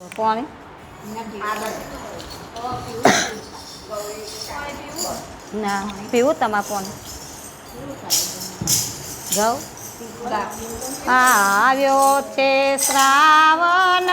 કોણ ના પીવું તમા પાણી હા આવ્યો છે શ્રાવણ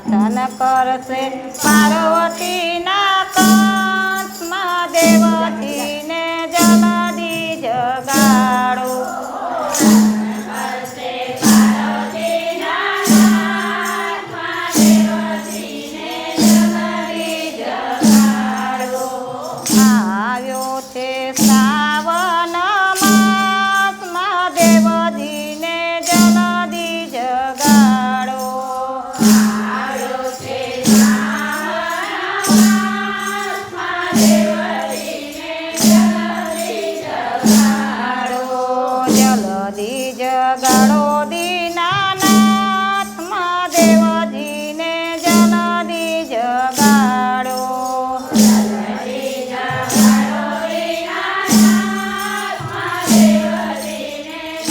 પતન કરશે. પાર્વતીના કાંતમાં દેવતી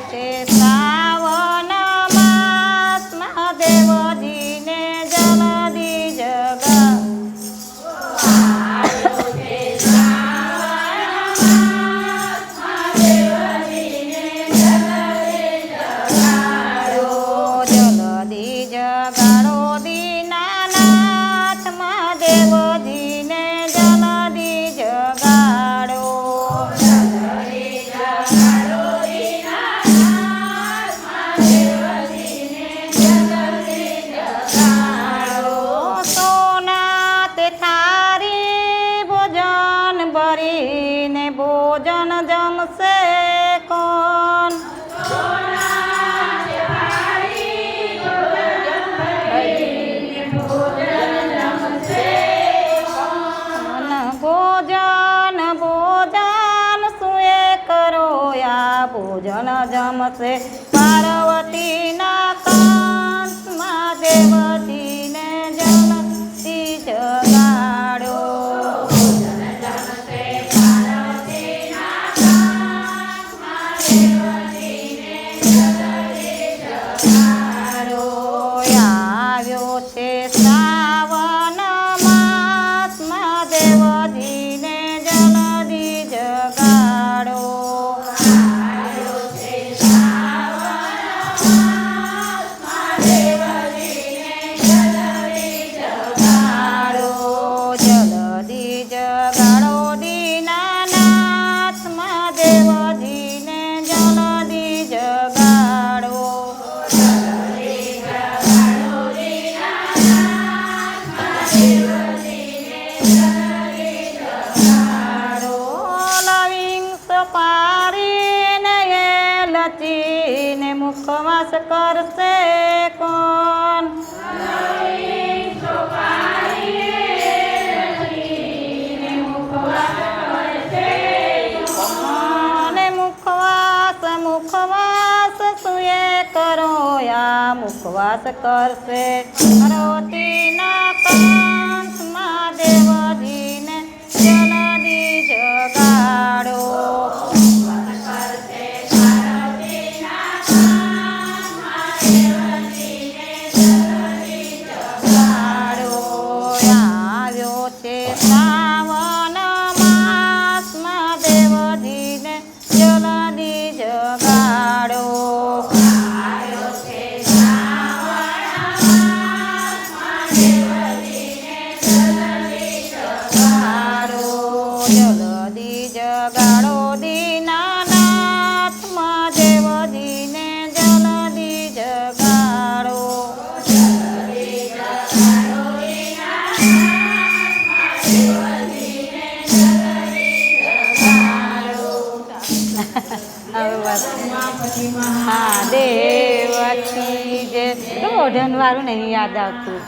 Cortés. પૂજન જમશે. પાર્વતીના કાંતમાં દેવતી નાચીને મુખવાસ કરશે કોણ? મુખવાસ કરશે? રોતી ના હા દેવ કી જે તો મોઢન નહીં યાદ આવતું.